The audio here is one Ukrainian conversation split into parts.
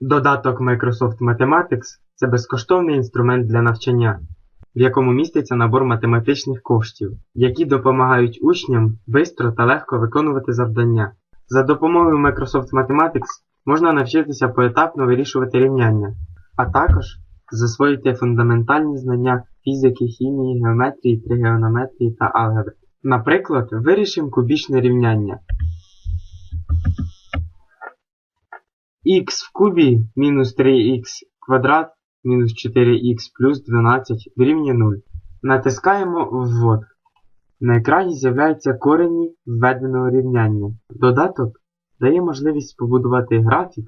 Додаток Microsoft Mathematics – це безкоштовний інструмент для навчання, в якому міститься набор математичних коштів, які допомагають учням швидко та легко виконувати завдання. За допомогою Microsoft Mathematics можна навчитися поетапно вирішувати рівняння, а також засвоїти фундаментальні знання фізики, хімії, геометрії, тригонометрії та алгебри. Наприклад, вирішимо кубічне рівняння. Х в кубі мінус 3х квадрат мінус 4х плюс 12 дорівнює 0. Натискаємо ввод. На екрані з'являються корені введеного рівняння. Додаток дає можливість побудувати графік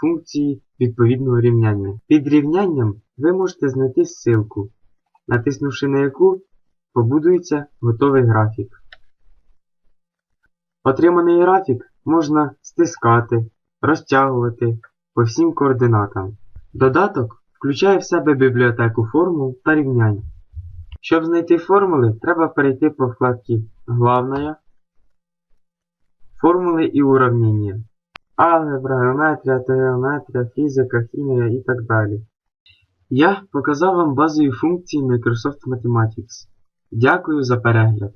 функції відповідного рівняння. Під рівнянням ви можете знайти ссылку, натиснувши на яку побудується готовий графік. Отриманий графік можна стискати, розтягувати по всім координатам. Додаток включає в себе бібліотеку формул та рівнянь. Щоб знайти формули, треба перейти по вкладці Главная, Формули і уравнення, алгебра, геометрія, теометрія, фізика, хімія і так далі. Я показав вам базові функції Microsoft Mathematics. Дякую за перегляд.